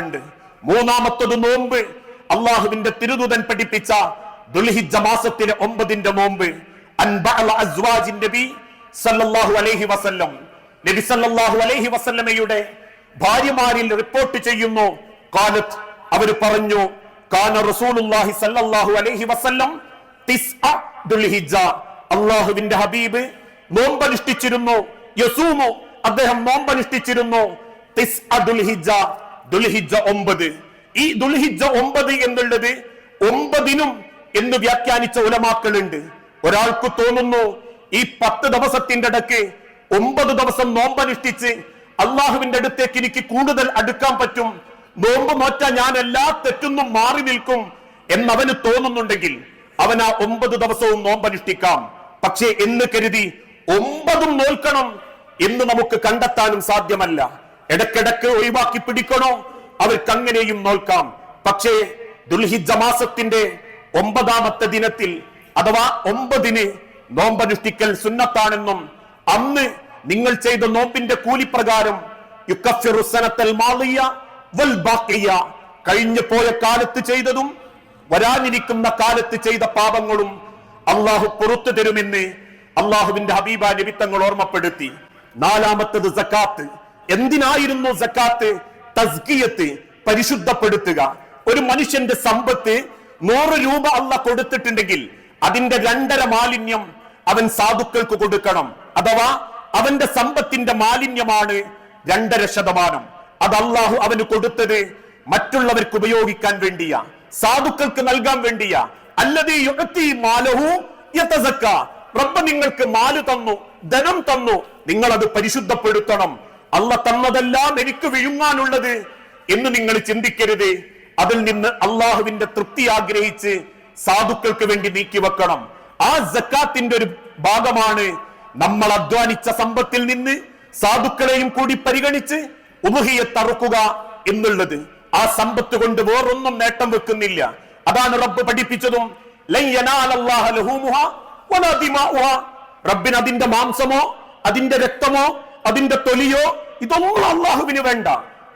ഉണ്ട് മൂന്നാമത്തത് നോമ്പ്. അള്ളാഹുവിന്റെ തിരുദൂതൻ പഠിപ്പിച്ച ദുൽഹിജ മാസത്തിലെ ഒമ്പതിന്റെ നോമ്പ്. നബി അലൈഹി വസല്ലം. നബി അലൈഹി വസല്ലമയുടെ ഭാര്യമാരിൽ റിപ്പോർട്ട് ചെയ്യുന്നു. കാലത്ത് പറഞ്ഞു കാന റസൂലുള്ളാഹി അലൈഹി വസല്ലം തിസ്അ അള്ളാഹുവിന്റെ ഹബീബ് നോമ്പനുഷ്ഠിച്ചിരുന്നു. യസൂമു അദ്ദേഹം നോമ്പനുഷ്ഠിച്ചിരുന്നു. തിസ്അ ദുൽഹിജ്ജ ഒമ്പത്. ഈ ദുൽഹിജ ഒമ്പത് എന്നുള്ളത് ഒമ്പതിനും എന്ന് വ്യാഖ്യാനിച്ച ഉലമാക്കളുണ്ട്. ഒരാൾക്ക് തോന്നുന്നു ഈ പത്ത് ദിവസത്തിന്റെ ഇടയ്ക്ക് ഒമ്പത് ദിവസം നോമ്പനുഷ്ഠിച്ച് അള്ളാഹുവിന്റെ അടുത്തേക്ക് എനിക്ക് കൂടുതൽ അടുക്കാൻ പറ്റും. നോമ്പ് നോറ്റ ഞാൻ എല്ലാ തെറ്റൊന്നും മാറി നിൽക്കും എന്നവന് തോന്നുന്നുണ്ടെങ്കിൽ അവൻ ആ ഒമ്പത് ദിവസവും നോമ്പനുഷ്ഠിക്കാം. പക്ഷേ എന്ന് കരുതി ഒമ്പതും നോൽക്കണം എന്ന് നമുക്ക് കണ്ടെത്താനും സാധ്യമല്ല. ഇടക്കിടക്ക് ഒഴിവാക്കി പിടിക്കണോ? അവർക്ക് അങ്ങനെയും നോൽക്കാം പക്ഷേ ദുൽഹിജ മാസത്തിന്റെ ഒമ്പതാമത്തെ ദിനത്തിൽ അഥവാ ഒമ്പതിന് നോമ്പനുഷ്ഠിക്കൽ സുന്നത്താണെന്നും അന്ന് നിങ്ങൾ ചെയ്ത നോമ്പിന്റെ കൂലിപ്രകാരം കഴിഞ്ഞു പോയ കാലത്ത് ചെയ്തതും വരാനിരിക്കുന്ന കാലത്ത് ചെയ്ത പാപങ്ങളും അള്ളാഹു പുറത്തു തരുമെന്ന് അള്ളാഹുവിന്റെ ഹബീബ നിമിത്തങ്ങൾ ഓർമ്മപ്പെടുത്തി. നാലാമത്തത് സക്കാത്ത്. എന്തിനായിരുന്നു സക്കാത്ത്? തസ്കിയത്ത് പരിശുദ്ധപ്പെടുത്തുക. ഒരു മനുഷ്യന്റെ സമ്പത്ത് നൂറ് രൂപ അല്ല കൊടുത്തിട്ടുണ്ടെങ്കിൽ അതിന്റെ രണ്ടര മാലിന്യം അവൻ സാധുക്കൾക്ക് കൊടുക്കണം. അഥവാ അവന്റെ സമ്പത്തിന്റെ മാലിന്യമാണ് രണ്ടര ശതമാനം. അത് അള്ളാഹു അവന് കൊടുത്തത് മറ്റുള്ളവർക്ക് ഉപയോഗിക്കാൻ വേണ്ടിയാ. സാധുക്കൾക്ക് നൽകാൻ വേണ്ടിയാ. അല്ലതീ മാലഹു റബ്ബ് നിങ്ങൾക്ക് മാൽ തന്നു ധനം തന്നു. നിങ്ങൾ അത് പരിശുദ്ധപ്പെടുത്തണം. അല്ല തന്നതെല്ലാം എനിക്ക് വിഴുങ്ങാനുള്ളത് എന്ന് നിങ്ങൾ ചിന്തിക്കരുത്. അതിൽ നിന്ന് അള്ളാഹുവിന്റെ തൃപ്തി ആഗ്രഹിച്ച് സാധുക്കൾക്ക് വേണ്ടി നീക്കി വെക്കണം. ആ ജക്കാത്തിന്റെ ഒരു ഭാഗമാണ് നമ്മൾ അധ്വാനിച്ച സമ്പത്തിൽ നിന്ന് സാധുക്കളെയും കൂടി പരിഗണിച്ച് ഉമുഹിയെ തറുക്കുക എന്നുള്ളത്. ആ സമ്പത്ത് കൊണ്ട് വേറൊന്നും നേട്ടം വെക്കുന്നില്ല. അതാണ് റബ്ബ് പഠിപ്പിച്ചതും. റബ്ബിന് അതിന്റെ മാംസമോ അതിന്റെ രക്തമോ അതിന്റെ തൊലിയോ ഇതൊന്നും അള്ളാഹുവിന് വേണ്ട.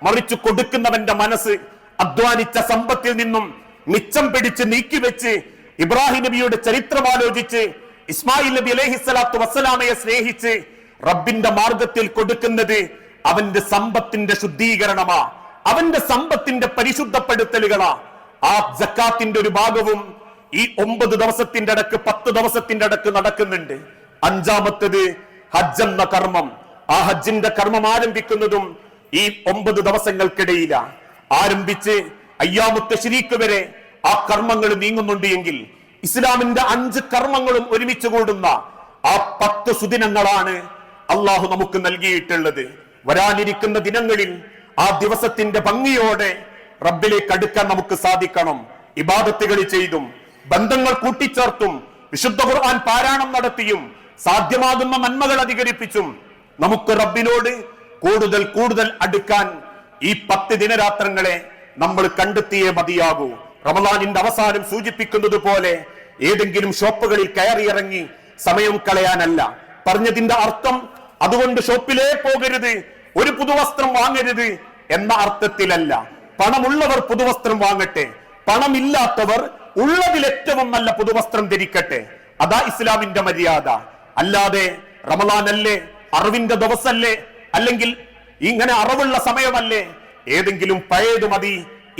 മറിച്ച് കൊടുക്കുന്നവന്റെ മനസ്സ് അധ്വാനിച്ച സമ്പത്തിൽ നിന്നും മിച്ചം പിടിച്ച് നീക്കിവെച്ച് ഇബ്രാഹിം നബിയുടെ ചരിത്രം ആലോചിച്ച് ഇസ്മായിൽ നബി അലഹി സ്വലാത്തു വസ്സലാമയെ സ്നേഹിച്ച് റബ്ബിന്റെ മാർഗത്തിൽ കൊടുക്കുന്നത് അവന്റെ സമ്പത്തിന്റെ ശുദ്ധീകരണമാ. അവന്റെ സമ്പത്തിന്റെ പരിശുദ്ധപ്പെടുത്തലുകളാ. ആ ജക്കാത്തിന്റെ ഒരു ഭാഗവും ഈ ഒമ്പത് ദിവസത്തിന്റെ ഇടയ്ക്ക് പത്ത് ദിവസത്തിന്റെ ഇടയ്ക്ക് നടക്കുന്നുണ്ട്. അഞ്ചാമത്തത് ഹജ്ജ് എന്ന കർമ്മം. ആ ഹജ്ജിന്റെ കർമ്മം ആരംഭിക്കുന്നതും ഈ ഒമ്പത് ദിവസങ്ങൾക്കിടയിലാണ്. ആരംഭിച്ച് അയ്യാമുത്ത ശരീക്ക് വരെ ആ കർമ്മങ്ങൾ നീങ്ങുന്നുണ്ട് എങ്കിൽ ഇസ്ലാമിന്റെ അഞ്ച് കർമ്മങ്ങളും ഒരുമിച്ച് കൂടുന്ന ആ പത്ത് സുദിനങ്ങളാണ് അള്ളാഹു നമുക്ക് നൽകിയിട്ടുള്ളത്. വരാനിരിക്കുന്ന ദിനങ്ങളിൽ ആ ദിവസത്തിന്റെ ഭംഗിയോടെ റബ്ബിലേക്ക് അടുക്കാൻ നമുക്ക് സാധിക്കണം. ഇബാദത്തുകൾ ചെയ്തും ബന്ധങ്ങൾ കൂട്ടിച്ചേർത്തും വിശുദ്ധ ഖുർആൻ പാരായണം നടത്തിയും സാധ്യമാകുന്ന നന്മകൾ അധികരിപ്പിച്ചും നമുക്ക് റബ്ബിനോട് കൂടുതൽ കൂടുതൽ അടുക്കാൻ ഈ പത്ത് ദിനരാത്രങ്ങളെ നമ്മൾ കണ്ടെത്തിയേ മതിയാകൂ. റമദാനിന്റെ അവസാനം സൂചിപ്പിക്കുന്നത് പോലെ ഏതെങ്കിലും ഷോപ്പുകളിൽ കയറിയിറങ്ങി സമയം കളയാനല്ല. പറഞ്ഞതിന്റെ അർത്ഥം അതുകൊണ്ട് ഷോപ്പിലേ പോകരുത് ഒരു പുതുവസ്ത്രം വാങ്ങരുത് എന്ന അർത്ഥത്തിലല്ല. പണമുള്ളവർ പുതുവസ്ത്രം വാങ്ങട്ടെ. പണമില്ലാത്തവർ ഉള്ളതിൽ ഏറ്റവും നല്ല പുതുവസ്ത്രം ധരിക്കട്ടെ. അതാ ഇസ്ലാമിന്റെ മര്യാദ. അല്ലാതെ റമലാനല്ലേ അറിവിന്റെ ദിവസല്ലേ? അല്ലെങ്കിൽ ഇങ്ങനെ അറിവുള്ള സമയമല്ലേ? ഏതെങ്കിലും പഴയത് മതി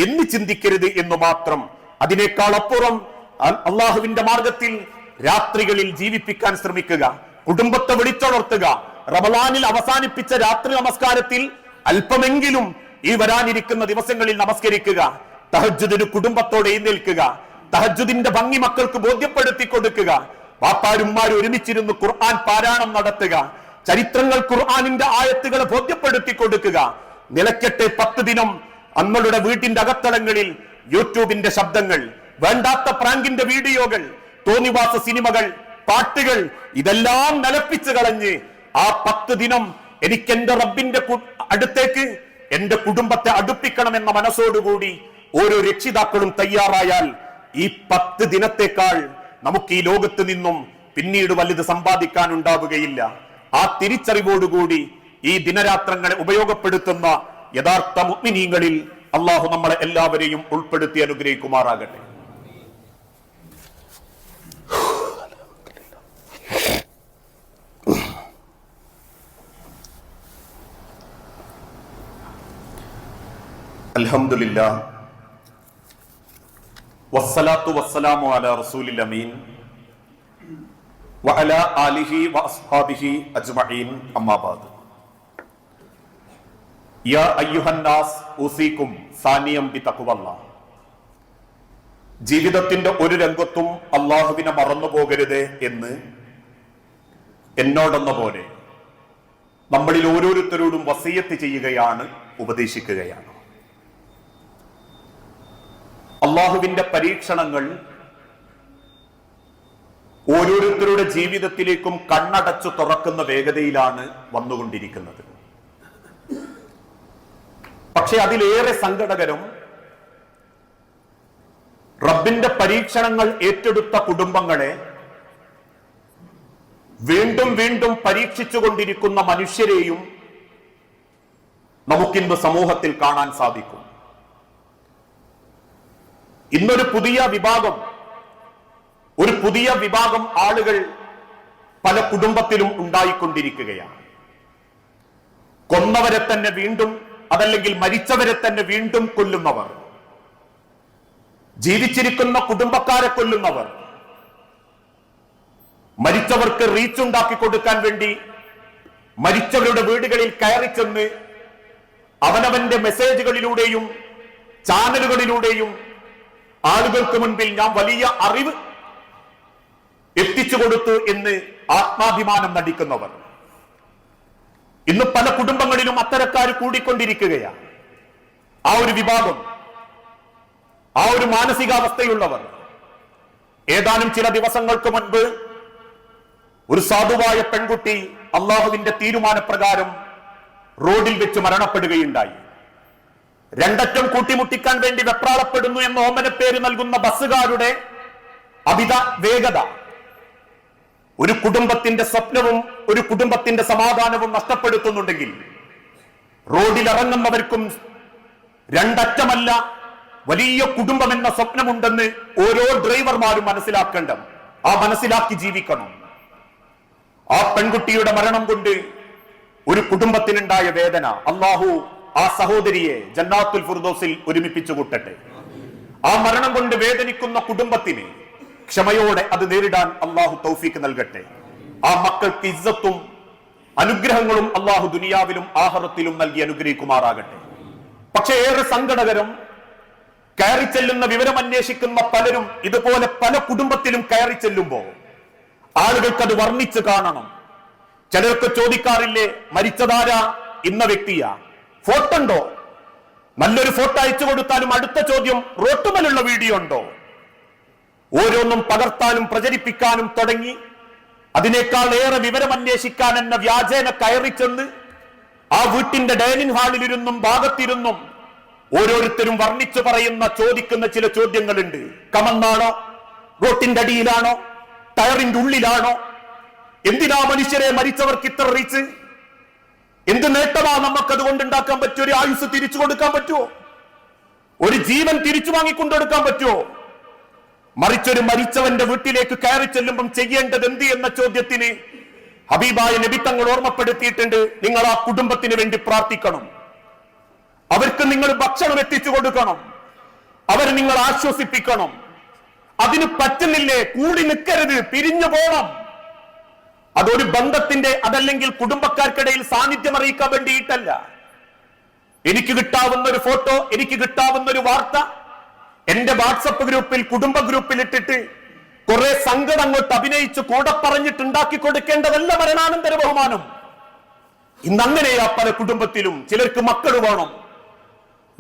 എന്ന് ചിന്തിക്കരുത് എന്ന് മാത്രം. അതിനേക്കാൾ അപ്പുറം അള്ളാഹുവിന്റെ മാർഗത്തിൽ രാത്രികളിൽ ജീവിപ്പിക്കാൻ ശ്രമിക്കുക കുടുംബത്തെ വിളിച്ചുണർത്തുക റമലാനിൽ അവസാനിപ്പിച്ച രാത്രി നമസ്കാരത്തിൽ അല്പമെങ്കിലും ഈ വരാനിരിക്കുന്ന ദിവസങ്ങളിൽ നമസ്കരിക്കുക തഹജുദിന് കുടുംബത്തോടെ എഴുന്നേൽക്കുക തഹജുദിന്റെ ഭംഗി മക്കൾക്ക് ബോധ്യപ്പെടുത്തി കൊടുക്കുക വാപ്പാരുമാർ ഒരുമിച്ചിരുന്ന് ഖുർആൻ പാരായണം നടത്തുക ചരിത്രങ്ങൾ ഖുർആാനിന്റെ ആയത്തുകളെ ബോധ്യപ്പെടുത്തി കൊടുക്കുക. നിലയ്ക്കട്ടെ പത്ത് ദിനം നമ്മളുടെ വീട്ടിന്റെ അകത്തളങ്ങളിൽ യൂട്യൂബിന്റെ ശബ്ദങ്ങൾ വേണ്ടാത്ത പ്രാങ്കിന്റെ വീഡിയോകൾ തോന്നിവാസ സിനിമകൾ പാട്ടുകൾ ഇതെല്ലാം നിലപ്പിച്ചു കളഞ്ഞ് ആ പത്ത് ദിനം എനിക്ക് എന്റെ റബ്ബിന്റെ അടുത്തേക്ക് എന്റെ കുടുംബത്തെ അടുപ്പിക്കണം അടുപ്പിക്കണമെന്ന മനസ്സോടുകൂടി ഓരോ രക്ഷിതാക്കളും തയ്യാറായാൽ ഈ പത്ത് ദിനത്തേക്കാൾ നമുക്ക് ഈ ലോകത്ത് നിന്നും പിന്നീട് വലുത് സമ്പാദിക്കാൻ ഉണ്ടാവുകയില്ല ആ തിരിച്ചറിവോടുകൂടി ഈ ദിനരാത്രങ്ങളെ ഉപയോഗപ്പെടുത്തുന്ന യഥാർത്ഥ മുഗ്മിനീങ്ങളിൽ അള്ളാഹു നമ്മളെ എല്ലാവരെയും ഉൾപ്പെടുത്തി അനുഗ്രഹിക്കുമാറാകട്ടെ. അലഹമില്ല വസ്സലാത്തു വസ്സലാമു അല റസൂലിൽ അമീൻ. വഅല ആലിഹി വഅസ്ഹാബിഹി അജ്മഈൻ. അമ്മാബാദ് യാ അയ്യുഹന്നാസ് ഉസീക്കും സാനിയം ബി തഖ്വല്ലാഹ് ജീവിതത്തിന്റെ ഒരു രംഗത്തും അള്ളാഹുവിനെ മറന്നു പോകരുത് എന്ന് എന്നോടെന്ന പോലെ നമ്മളിൽ ഓരോരുത്തരോടും വസീയത്ത് ചെയ്യുകയാണ് ഉപദേശിക്കുകയാണ്. അള്ളാഹുവിന്റെ പരീക്ഷണങ്ങൾ ഓരോരുത്തരുടെ ജീവിതത്തിലേക്കും കണ്ണടച്ചു തുറക്കുന്ന വേഗതയിലാണ് വന്നുകൊണ്ടിരിക്കുന്നത്. പക്ഷെ അതിലേറെ സങ്കടകരം റബ്ബിന്റെ പരീക്ഷണങ്ങൾ ഏറ്റെടുത്ത കുടുംബങ്ങളെ വീണ്ടും വീണ്ടും പരീക്ഷിച്ചുകൊണ്ടിരിക്കുന്ന മനുഷ്യരെയും നമുക്കിന്ന് സമൂഹത്തിൽ കാണാൻ സാധിക്കും. ഇന്നൊരു പുതിയ വിഭാഗം ഒരു പുതിയ വിഭാഗം ആളുകൾ പല കുടുംബത്തിലും ഉണ്ടായിക്കൊണ്ടിരിക്കുകയാണ്. കൊന്നവരെ തന്നെ വീണ്ടും അതല്ലെങ്കിൽ മരിച്ചവരെ തന്നെ വീണ്ടും കൊല്ലുന്നവർ. ജീവിച്ചിരിക്കുന്ന കുടുംബക്കാരെ കൊല്ലുന്നവർ. മരിച്ചവർക്ക് റീച്ച് ഉണ്ടാക്കി കൊടുക്കാൻ വേണ്ടി മരിച്ചവരുടെ വീടുകളിൽ കയറി ചെന്ന് അവനവന്റെ മെസ്സേജുകളിലൂടെയും ചാനലുകളിലൂടെയും ആളുകൾക്ക് മുൻപിൽ ഞാൻ വലിയ അറിവ് എത്തിച്ചു കൊടുത്തു എന്ന് ആത്മാഭിമാനം നടിക്കുന്നവർ. ഇന്ന് പല കുടുംബങ്ങളിലും അത്തരക്കാർ കൂടിക്കൊണ്ടിരിക്കുകയാണ്. ആ ഒരു വിഭാഗം ആ ഒരു മാനസികാവസ്ഥയുള്ളവർ. ഏതാനും ചില ദിവസങ്ങൾക്ക് മുൻപ് ഒരു സാധുവായ പെൺകുട്ടി അള്ളാഹുവിന്റെ തീരുമാനപ്രകാരം റോഡിൽ വെച്ച് മരണപ്പെടുകയുണ്ടായി. രണ്ടറ്റം കൂട്ടിമുട്ടിക്കാൻ വേണ്ടി വെപ്രാളപ്പെടുന്നു എന്ന ഓമന പേര് നൽകുന്ന ബസ്സുകാരുടെ അമിത വേഗത ഒരു കുടുംബത്തിന്റെ സ്വപ്നവും ഒരു കുടുംബത്തിന്റെ സമാധാനവും നഷ്ടപ്പെടുത്തുന്നുണ്ടെങ്കിൽ റോഡിലിറങ്ങുന്നവർക്കും രണ്ടറ്റമല്ല വലിയ കുടുംബം എന്ന സ്വപ്നമുണ്ടെന്ന് ഓരോ ഡ്രൈവർമാരും മനസ്സിലാക്കേണ്ട ആ മനസ്സിലാക്കി ജീവിക്കണം. ആ പെൺകുട്ടിയുടെ മരണം കൊണ്ട് ഒരു കുടുംബത്തിനുണ്ടായ വേദന അള്ളാഹു ആ സഹോദരിയെ ജന്നാത്തുൽ ഫുർദോസിൽ ഒരുമിപ്പിച്ചു കൂട്ടട്ടെ ആ മരണം കൊണ്ട് വേദനിക്കുന്ന കുടുംബത്തിന് ക്ഷമയോടെ അത് നേരിടാൻ അള്ളാഹു തൗഫീക്ക് നൽകട്ടെ. ആ മക്കൾക്ക് ഇസ്സത്തും അനുഗ്രഹങ്ങളും അള്ളാഹു ദുനിയാവിലും ആഹറത്തിലും നൽകി അനുഗ്രഹിക്കുമാറാകട്ടെ. പക്ഷേ ഏറെ സങ്കടകരം കയറി ചെല്ലുന്ന വിവരം അന്വേഷിക്കുന്ന പലരും ഇതുപോലെ പല കുടുംബത്തിലും കയറി ചെല്ലുമ്പോ ആളുകൾക്ക് അത് വർണിച്ച് കാണണം. ചിലർക്ക് ചോദിക്കാറില്ലേ മരിച്ചതാരാ ഇന്ന വ്യക്തിയാ. ഫോട്ടോ ഉണ്ടോ നല്ലൊരു ഫോട്ടോ അയച്ചു കൊടുത്താലും അടുത്ത ചോദ്യം റോട്ടുമലുള്ള വീഡിയോ ഉണ്ടോ? ഓരോന്നും പകർത്താനും പ്രചരിപ്പിക്കാനും തുടങ്ങി. അതിനേക്കാൾ ഏറെ വിവരം അന്വേഷിക്കാൻ എന്ന വ്യാജേന കയറി ചെന്ന് ആ വീട്ടിന്റെ ഡൈനിങ് ഹാളിലിരുന്നും ഭാഗത്തിരുന്നും ഓരോരുത്തരും വർണിച്ചു പറയുന്ന ചോദിക്കുന്ന ചില ചോദ്യങ്ങളുണ്ട്. കമന്നാണോ? റോട്ടിന്റെ അടിയിലാണോ? ടയറിന്റെ ഉള്ളിലാണോ? എന്തിനാ മനുഷ്യരെ മരിച്ചവർക്ക് ഇത്ര റീച്ച്? എന്ത് നേട്ടമാ നമുക്ക് അതുകൊണ്ട് ഉണ്ടാക്കാൻ പറ്റുമോ ഒരു ആയുസ് തിരിച്ചു കൊടുക്കാൻ പറ്റുമോ? ഒരു ജീവൻ തിരിച്ചു വാങ്ങിക്കൊണ്ടെടുക്കാൻ പറ്റുമോ? മറിച്ചൊരു മരിച്ചവന്റെ വീട്ടിലേക്ക് കയറി ചെല്ലുമ്പം ചെയ്യേണ്ടത് എന്ത് എന്ന ചോദ്യത്തിന് ഹബീബായ നബി തങ്ങൾ ഓർമ്മപ്പെടുത്തിയിട്ടുണ്ട്. നിങ്ങൾ ആ കുടുംബത്തിന് വേണ്ടി പ്രാർത്ഥിക്കണം. അവർക്ക് നിങ്ങൾ ഭക്ഷണം എത്തിച്ചു കൊടുക്കണം. അവരെ നിങ്ങൾ ആശ്വസിപ്പിക്കണം. അതിന് പറ്റുന്നില്ലേ? കൂടി നിൽക്കരുത്. പിരിഞ്ഞു പോണം. അതൊരു ബന്ധത്തിന്റെ അതല്ലെങ്കിൽ കുടുംബക്കാർക്കിടയിൽ സാന്നിധ്യം അറിയിക്കാൻ വേണ്ടിയിട്ടല്ല. എനിക്ക് കിട്ടാവുന്ന ഒരു ഫോട്ടോ എനിക്ക് കിട്ടാവുന്ന ഒരു വാർത്ത എന്റെ വാട്സപ്പ് ഗ്രൂപ്പിൽ കുടുംബ ഗ്രൂപ്പിൽ ഇട്ടിട്ട് കുറെ സങ്കടം അങ്ങോട്ട് അഭിനയിച്ച് കൂടെ പറഞ്ഞിട്ട് ഉണ്ടാക്കി കൊടുക്കേണ്ടതല്ല മരണാനന്തര ബഹുമാനം. ഇന്ന് അങ്ങനെയാ പല കുടുംബത്തിലും ചിലർക്ക് മക്കൾ വേണം.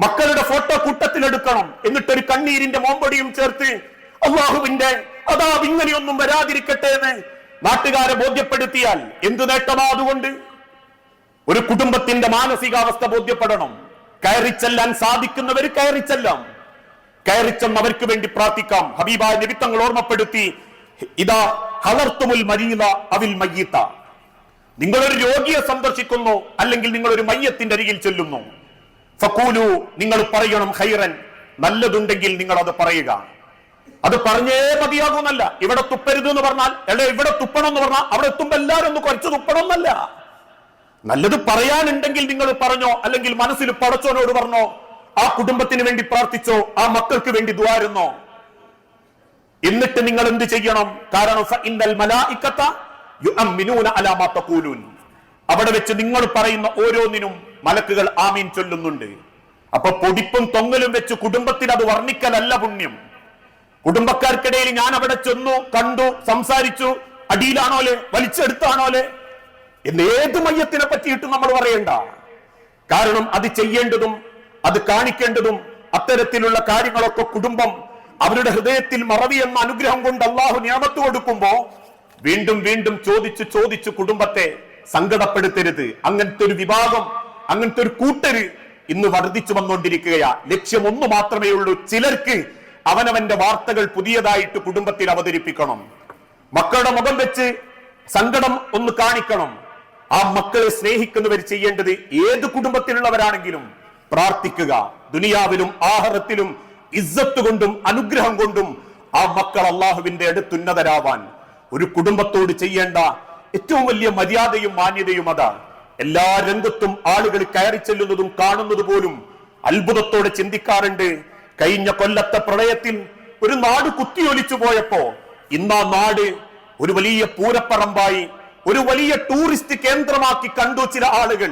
മക്കളുടെ ഫോട്ടോ കൂട്ടത്തിലെടുക്കണം എന്നിട്ടൊരു കണ്ണീരിന്റെ മോമ്പടിയും ചേർത്ത് അള്ളാഹുവിന്റെ അതാ ഇങ്ങനെയൊന്നും വരാതിരിക്കട്ടെ എന്ന് നാട്ടുകാരെ ബോധ്യപ്പെടുത്തിയാൽ എന്തു നേട്ടമാ അതുകൊണ്ട് ഒരു കുടുംബത്തിന്റെ മാനസികാവസ്ഥ ബോധ്യപ്പെടണം. കയറിച്ചെല്ലാൻ സാധിക്കുന്നവർ കയറിച്ചെല്ലാം. കയറിച്ചെന്ന് അവർക്ക് വേണ്ടി പ്രാർത്ഥിക്കാം. ഹബീബായ നിമിത്തങ്ങൾ ഓർമ്മപ്പെടുത്തി ഇതാ ഹലർത്തുമുൽ മരീല അവിൽ മയ്യത്ത. നിങ്ങളൊരു രോഗിയെ സന്ദർശിക്കുന്നു അല്ലെങ്കിൽ നിങ്ങൾ ഒരു മയ്യത്തിന്റെ അരികിൽ ചെല്ലുന്നു. ഫക്കൂലു നിങ്ങൾ പറയണം ഹൈറൻ നല്ലതുണ്ടെങ്കിൽ നിങ്ങൾ അത് പറയുക. അത് പറഞ്ഞേ മതിയാകുന്നല്ല. ഇവിടെ തുപ്പരുത് എന്ന് പറഞ്ഞാൽ എടേ ഇവിടെ തുപ്പണം എന്ന് പറഞ്ഞാൽ അവിടെ എത്തുമ്പോ എല്ലാവരും ഒന്ന് കുറച്ച് തുപ്പണം എന്നല്ല നല്ലത് പറയാനുണ്ടെങ്കിൽ നിങ്ങൾ പറഞ്ഞോ അല്ലെങ്കിൽ മനസ്സിൽ പടച്ചോനോട് പറഞ്ഞോ ആ കുടുംബത്തിന് വേണ്ടി പ്രാർത്ഥിച്ചോ ആ മക്കൾക്ക് വേണ്ടി ദ്വാരുന്നോ? എന്നിട്ട് നിങ്ങൾ എന്ത് ചെയ്യണം? കാരണം. അവിടെ വെച്ച് നിങ്ങൾ പറയുന്ന ഓരോന്നിനും മലക്കുകൾ ആമീൻ ചൊല്ലുന്നുണ്ട്. അപ്പൊ പൊടിപ്പും തൊങ്ങലും വെച്ച് കുടുംബത്തിന് അത് വർണിക്കലല്ല പുണ്യം. കുടുംബക്കാർക്കിടയിൽ ഞാൻ അവിടെ ചെന്നു കണ്ടു സംസാരിച്ചു അടിയിലാണോലെ വലിച്ചെടുത്താണോലെ എന്ന് ഏത് മയ്യത്തിനെ പറ്റിയിട്ട് നമ്മൾ പറയണ്ട. കാരണം അത് ചെയ്യേണ്ടതും അത് കാണിക്കേണ്ടതും അത്തരത്തിലുള്ള കാര്യങ്ങളൊക്കെ കുടുംബം അവരുടെ ഹൃദയത്തിൽ മറവി എന്ന അനുഗ്രഹം കൊണ്ട് അള്ളാഹു നിയമത്ത് കൊടുക്കുമ്പോ വീണ്ടും വീണ്ടും ചോദിച്ചു ചോദിച്ചു കുടുംബത്തെ സങ്കടപ്പെടുത്തരുത്. അങ്ങനത്തെ ഒരു വിഭാഗം അങ്ങനത്തെ ഒരു കൂട്ടര് ഇന്ന് വർദ്ധിച്ചു വന്നുകൊണ്ടിരിക്കുകയാണ് ലക്ഷ്യം ഒന്ന് മാത്രമേ ഉള്ളൂ ചിലർക്ക് അവനവന്റെ വാർത്തകൾ പുതിയതായിട്ട് കുടുംബത്തിൽ അവതരിപ്പിക്കണം. മക്കളുടെ മുഖം വെച്ച് സങ്കടം ഒന്ന് കാണിക്കണം. ആ മക്കളെ സ്നേഹിക്കുന്നവർ ചെയ്യേണ്ടത് ഏത് കുടുംബത്തിലുള്ളവരാണെങ്കിലും പ്രാർത്ഥിക്കുക. ദുനിയാവിലും ആഹാരത്തിലും ഇസ്സത്ത് കൊണ്ടും അനുഗ്രഹം കൊണ്ടും ആ മക്കൾ അള്ളാഹുവിന്റെ അടുത്തുന്നതരാവാൻ ഒരു കുടുംബത്തോട് ചെയ്യേണ്ട ഏറ്റവും വലിയ മര്യാദയും മാന്യതയും അതാ. എല്ലാ രംഗത്തും ആളുകൾ കയറി ചെല്ലുന്നതും കാണുന്നത് പോലും അത്ഭുതത്തോടെ ചിന്തിക്കാറുണ്ട്. കഴിഞ്ഞ കൊല്ലത്തെ പ്രളയത്തിൽ ഒരു നാട് കുത്തിയൊലിച്ചു പോയപ്പോ ഇന്ന് ആ നാട് ഒരു വലിയ പൂരപ്പറമ്പായി ഒരു വലിയ ടൂറിസ്റ്റ് കേന്ദ്രമാക്കി കണ്ടു ചില ആളുകൾ.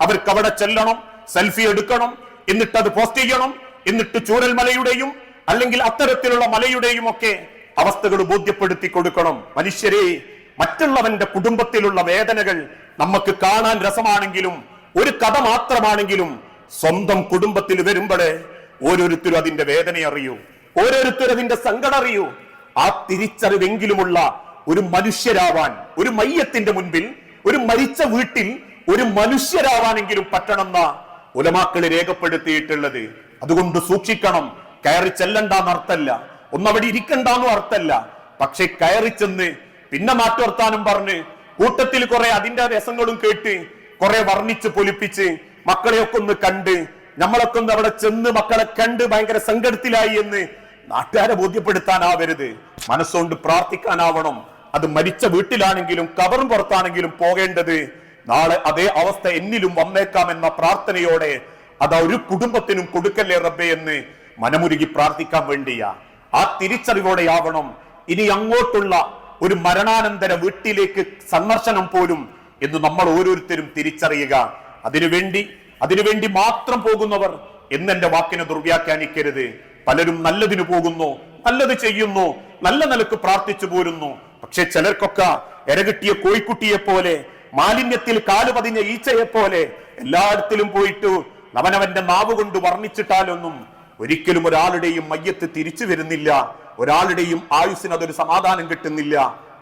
അവർക്ക് അവിടെ ചെല്ലണം സെൽഫി എടുക്കണം എന്നിട്ട് അത് പോസ്റ്റ് ചെയ്യണം എന്നിട്ട് ചൂരൽ മലയുടെയും അല്ലെങ്കിൽ അത്തരത്തിലുള്ള മലയുടെയും ഒക്കെ അവസ്ഥകൾ ബോധ്യപ്പെടുത്തി കൊടുക്കണം. മനുഷ്യരെ മറ്റുള്ളവന്റെ കുടുംബത്തിലുള്ള വേദനകൾ നമുക്ക് കാണാൻ രസമാണെങ്കിലും ഒരു കഥ മാത്രമാണെങ്കിലും സ്വന്തം കുടുംബത്തിൽ വരുമ്പോഴേ ഓരോരുത്തരും അതിന്റെ വേദന അറിയൂ. ഓരോരുത്തരും അതിന്റെ സങ്കടം അറിയൂ. ആ തിരിച്ചറിവെങ്കിലുമുള്ള ഒരു മനുഷ്യരാവാൻ ഒരു മയ്യത്തിന്റെ മുൻപിൽ ഒരു മരിച്ച വീട്ടിൽ ഒരു മനുഷ്യരാവാനെങ്കിലും പറ്റണമെന്ന ഉലമാക്കൾ രേഖപ്പെടുത്തിയിട്ടുള്ളത്. അതുകൊണ്ട് സൂക്ഷിക്കണം. കയറി ചെല്ലണ്ടെന്ന് അർത്ഥല്ല. ഒന്നവിടെ ഇരിക്കണ്ടെന്നും അർത്ഥല്ല. പക്ഷെ കയറി ചെന്ന് പിന്നെ മാറ്റുവർത്താനും പറഞ്ഞ് കൂട്ടത്തിൽ കുറെ അതിന്റെ രസങ്ങളും കേട്ട് കുറെ വർണിച്ച് പൊലിപ്പിച്ച് മക്കളെയൊക്കെ ഒന്ന് കണ്ട് നമ്മളൊക്കെ ഒന്ന് അവിടെ ചെന്ന് മക്കളെ കണ്ട് ഭയങ്കര സങ്കടത്തിലായി എന്ന് നാട്ടുകാരെ ബോധ്യപ്പെടുത്താനാവരുത്. മനസ്സുകൊണ്ട് പ്രാർത്ഥിക്കാനാവണം. അത് മരിച്ച വീട്ടിലാണെങ്കിലും കവറും പുറത്താണെങ്കിലും പോകേണ്ടത് നാളെ അതേ അവസ്ഥ എന്നിലും വന്നേക്കാം എന്ന പ്രാർത്ഥനയോടെ അത് ഒരു കുടുംബത്തിനും കൊടുക്കല്ലേ റബ്ബേ എന്ന് മനമുരുകി പ്രാർത്ഥിക്കാൻ വേണ്ടിയാ. ആ തിരിച്ചറിവോടെയാവണം ഇനി അങ്ങോട്ടുള്ള ഒരു മരണാനന്തര വീട്ടിലേക്ക് സന്ദർശനം പോലും എന്ന് നമ്മൾ ഓരോരുത്തരും തിരിച്ചറിയുക. അതിനുവേണ്ടി അതിനുവേണ്ടി മാത്രം പോകുന്നവർ എന്നെന്റെ വാക്കിനെ ദുർവ്യാഖ്യാനിക്കരുത്. പലരും നല്ലതിനു പോകുന്നു നല്ലത് ചെയ്യുന്നു നല്ല നിലയ്ക്ക് പ്രാർത്ഥിച്ചു പോരുന്നു. പക്ഷെ ചിലർക്കൊക്കെ എരകിട്ടിയ കോഴിക്കുട്ടിയെ പോലെ മാലിന്യത്തിൽ കാലുപതിഞ്ഞ ഈച്ചയെ പോലെ എല്ലായിടത്തിലും പോയിട്ട് അവനവന്റെ നാവ് കൊണ്ട് വർണിച്ചിട്ടാലൊന്നും ഒരിക്കലും ഒരാളുടെയും മയ്യത്ത് തിരിച്ചു വരുന്നില്ല. ഒരാളുടെയും ആയുസ്സിന് അതൊരു സമാധാനം കിട്ടുന്നില്ല.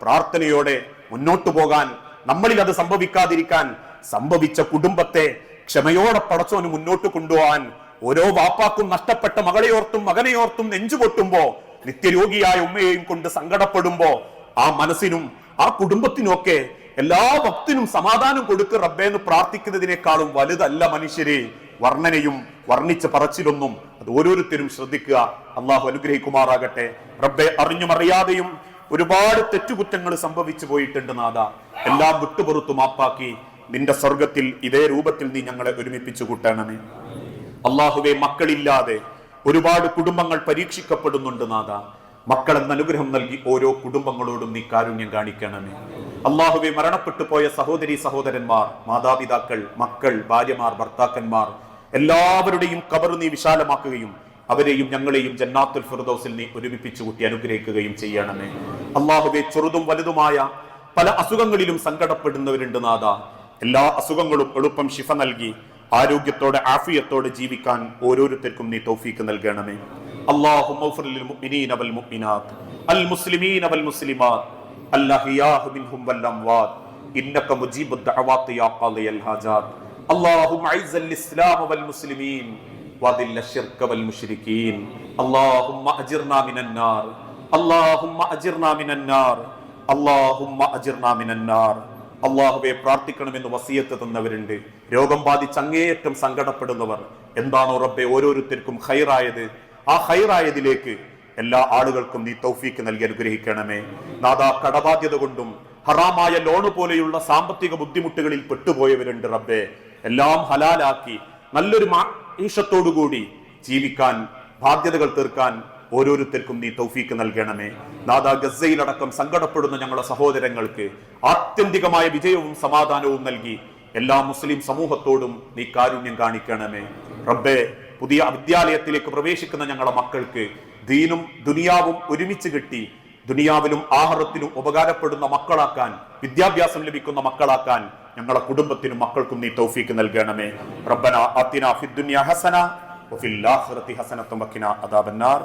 പ്രാർത്ഥനയോടെ മുന്നോട്ടു പോകാൻ നമ്മളിൽ അത് സംഭവിക്കാതിരിക്കാൻ സംഭവിച്ച കുടുംബത്തെ ക്ഷമയോടെ പടച്ചോന് മുന്നോട്ട് കൊണ്ടുപോകാൻ ഓരോ വാപ്പാക്കും നഷ്ടപ്പെട്ട മകളെയോർത്തും മകനെയോർത്തും നെഞ്ചുപൊട്ടുമ്പോ നിത്യരോഗിയായ ഉമ്മയെയും കൊണ്ട് സങ്കടപ്പെടുമ്പോ ആ മനസ്സിനും ആ കുടുംബത്തിനും ഒക്കെ എല്ലാ ഭക്തിനും സമാധാനം കൊടുക്ക് റബ്ബേ എന്ന് പ്രാർത്ഥിക്കുന്നതിനേക്കാളും വലുതല്ല മനുഷ്യരെ. വർണനയും വർണിച്ച പറച്ചിലൊന്നും അത് ഓരോരുത്തരും ശ്രദ്ധിക്കുക. അള്ളാഹു അനുഗ്രഹിക്കുമാറാകട്ടെ. റബ്ബെ അറിഞ്ഞും അറിയാതെയും ഒരുപാട് തെറ്റുകുറ്റങ്ങൾ സംഭവിച്ചു പോയിട്ടുണ്ട് നാഥ. എല്ലാം വിട്ടുപുറത്തു മാപ്പാക്കി. നിന്റെ സ്വർഗത്തിൽ ഇതേ രൂപത്തിൽ നീ ഞങ്ങളെ ഒരുമിപ്പിച്ചു കൂട്ടണമേ. അള്ളാഹുവെ മക്കളില്ലാതെ ഒരുപാട് കുടുംബങ്ങൾ പരീക്ഷിക്കപ്പെടുന്നുണ്ട് നാഥ. മക്കളെന്ന അനുഗ്രഹം നൽകി ഓരോ കുടുംബങ്ങളോടും നീ കാരുണ്യം കാണിക്കണമേ. അള്ളാഹുവെ മരണപ്പെട്ടു പോയ സഹോദരി സഹോദരന്മാർ മാതാപിതാക്കൾ മക്കൾ ഭാര്യമാർ ഭർത്താക്കന്മാർ എല്ലാവരുടെയും കബർ നീ വിശാലമാക്കുകയും അവരെയും ഞങ്ങളെയും ജന്നാത്തുൽ ഫിർദൗസിൽ നീ ഒരുമിപ്പിച്ചു കൂട്ടി അനുഗ്രഹിക്കുകയും ചെയ്യണമേ അള്ളാഹുവെ ചെറുതും വലുതുമായ പല അസുഖങ്ങളിലും സങ്കടപ്പെടുന്നവരുണ്ട് നാഥ എല്ലാ അസുഖങ്ങളും എളുപ്പം ശിഫ നൽകി ആരോഗ്യത്തോടെ ആഫിയത്തോടെ ജീവിക്കാൻ ഓരോരുത്തർക്കും നീ തൗഫീക്ക് നൽകണമേ اللهم اغفر للمؤمنين والمؤمنات المسلمين والمسلمات الأحياء منهم والأموات إنك مجيب الدعوات يا قاضي الحاجات اللهم أعز الإسلام والمسلمين وأذل الشرك والمشركين اللهم أجرنا من النار اللهم أجرنا من النار اللهم أجرنا من النار അള്ളാഹുവെ പ്രാർത്ഥിക്കണമെന്ന് വസിയത്ത് തന്നവരുണ്ട് രോഗം ബാധിച്ച് അങ്ങേയറ്റം സങ്കടപ്പെടുന്നവർ എന്താണോ റബ്ബെ ഓരോരുത്തർക്കും ഹൈറായത് ആ ഹൈറായതിലേക്ക് എല്ലാ ആളുകൾക്കും നീ തൗഫീക്ക് നൽകി അനുഗ്രഹിക്കണമേ. നാദാ കടബാധ്യത കൊണ്ടും ഹറാമായ ലോണ് പോലെയുള്ള സാമ്പത്തിക ബുദ്ധിമുട്ടുകളിൽ പെട്ടുപോയവരുണ്ട് റബ്ബെ. എല്ലാം ഹലാലാക്കി നല്ലൊരു ഈഷത്തോടുകൂടി ജീവിക്കാൻ ബാധ്യതകൾ തീർക്കാൻ ഓരോരുത്തർക്കും നീ തൗഫീക്ക് നൽകണമേ. നാദാ ഗസയിലടക്കം സങ്കടപ്പെടുന്ന ഞങ്ങളുടെ സഹോദരങ്ങൾക്ക് ആത്യന്തികമായ വിജയവും സമാധാനവും നൽകി എല്ലാ മുസ്ലിം സമൂഹത്തോടും നീ കാരുണ്യം കാണിക്കണമേ. റബ്ബെ പുതിയ വിദ്യാലയത്തിലേക്ക് പ്രവേശിക്കുന്ന ഞങ്ങളുടെ മക്കൾക്ക് ദീനും ദുനിയാവും ഒരുമിച്ച് കിട്ടി ദുനിയാവിലും ആഹാരത്തിലും ഉപകാരപ്പെടുന്ന മക്കളാക്കാൻ വിദ്യാഭ്യാസം ലഭിക്കുന്ന മക്കളാക്കാൻ ഞങ്ങളെ കുടുംബത്തിനും മക്കൾക്കും നീ തൗഫീക്ക് നൽകണമേ. റബ്ബന അത്തിന ഫിദ്ദുനിയ ഹസന വഫിൽ ആഖിറതി ഹസനത്തും വഖിന അദാബന്നാർ.